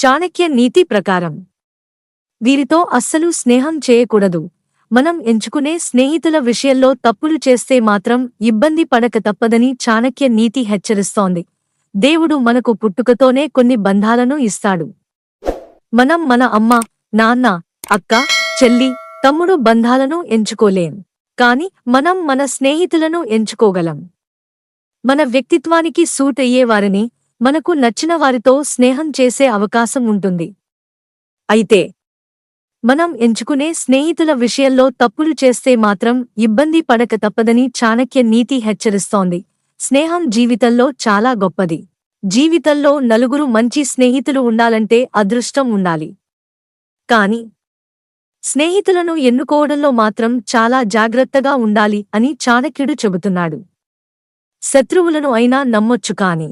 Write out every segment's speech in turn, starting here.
చాణక్య నీతి ప్రకారం. వీరితో అస్సలు స్నేహం చేయకూడదు. మనం ఎంచుకునే స్నేహితుల విషయంలో తప్పులు చేస్తే మాత్రం ఇబ్బంది పడక తప్పదని చాణక్య నీతి హెచ్చరిస్తోంది. దేవుడు మనకు పుట్టుకతోనే కొన్ని బంధాలను ఇస్తాడు. మనం మన అమ్మ నాన్న అక్క చెల్లి తమ్ముడు బంధాలను ఎంచుకోలేం. కాని మనం మన స్నేహితులను ఎంచుకోగలం. మన వ్యక్తిత్వానికి సూట్ అయ్యేవారిని మనకు నచ్చిన వారితో స్నేహం చేసే అవకాశం ఉంటుంది. అయితే మనం ఎంచుకునే స్నేహితుల విషయంలో తప్పులు చేస్తే మాత్రం ఇబ్బంది పడక తప్పదని చాణక్య నీతి హెచ్చరిస్తోంది. స్నేహం జీవితంలో చాలా గొప్పది. జీవితంలో నలుగురు మంచి స్నేహితులు ఉండాలంటే అదృష్టం ఉండాలి. కాని స్నేహితులను ఎన్నుకోవడంలో మాత్రం చాలా జాగ్రత్తగా ఉండాలి అని చాణక్యుడు చెబుతున్నాడు. శత్రువులను అయినా నమ్మొచ్చు కాని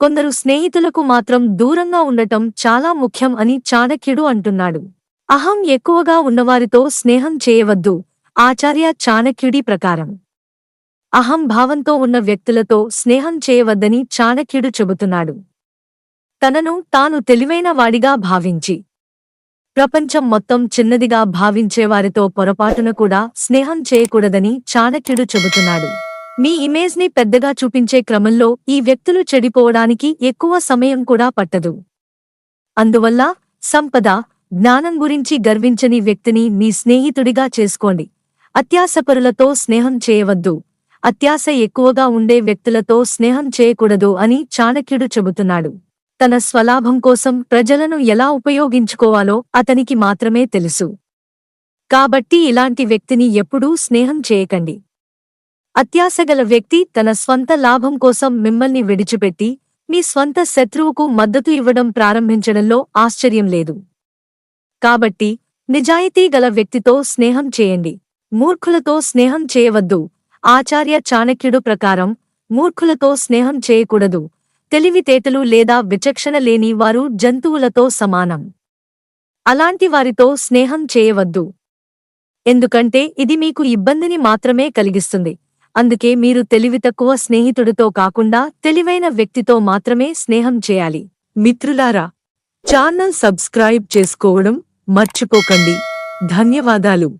కొందరు స్నేహితులకు మాత్రం దూరంగా ఉండటం చాలా ముఖ్యం అని చాణక్యుడు అంటున్నాడు. అహం ఎక్కువగా ఉన్నవారితో స్నేహం చేయవద్దు ఆచార్య చాణక్యుడి ప్రకారం. అహం భావంతో ఉన్న వ్యక్తులతో స్నేహం చేయవద్దని చాణక్యుడు చెబుతున్నాడు. తనను తాను తెలివైన వాడిగా భావించి ప్రపంచం మొత్తం చిన్నదిగా భావించేవారితో పొరపాటున కూడా స్నేహం చేయకూడదని చాణక్యుడు చెబుతున్నాడు. మీ ఇమేజ్ని పెద్దగా చూపించే క్రమంలో ఈ వ్యక్తులు చెడిపోవడానికి ఎక్కువ సమయం కూడా పట్టదు. అందువల్ల సంపద జ్ఞానం గురించి గర్వించని వ్యక్తిని మీ స్నేహితుడిగా చేసుకోండి. అత్యాసపరులతో స్నేహం చేయవద్దు. అత్యాస ఎక్కువగా ఉండే వ్యక్తులతో స్నేహం చేయకూడదు అని చాణక్యుడు చెబుతున్నాడు. తన స్వలాభం కోసం ప్రజలను ఎలా ఉపయోగించుకోవాలో అతనికి మాత్రమే తెలుసు. కాబట్టి ఇలాంటి వ్యక్తిని ఎప్పుడూ స్నేహం చేయకండి. అత్యాశగల వ్యక్తి తన స్వంత లాభం కోసం మిమ్మల్ని విడిచిపెట్టి మీ స్వంత శత్రువుకు మద్దతు ఇవ్వడం ప్రారంభించడంలో ఆశ్చర్యం లేదు. కాబట్టి నిజాయితీ గల వ్యక్తితో స్నేహం చేయండి. మూర్ఖులతో స్నేహం చేయవద్దు. ఆచార్య చాణక్యుడు ప్రకారం మూర్ఖులతో స్నేహం చేయకూడదు. తెలివితేటలు లేదా విచక్షణ లేని వారు జంతువులతో సమానం. అలాంటి వారితో స్నేహం చేయవద్దు. ఎందుకంటే ఇది మీకు ఇబ్బందిని మాత్రమే కలిగిస్తుంది. అందుకే మీరు తెలివి తక్కువ స్నేహితుడితో కాకుండా తెలివైన వ్యక్తితో మాత్రమే స్నేహం చేయాలి. మిత్రులారా ఛానల్ సబ్స్క్రైబ్ చేసుకోవడం మర్చిపోకండి. ధన్యవాదాలు.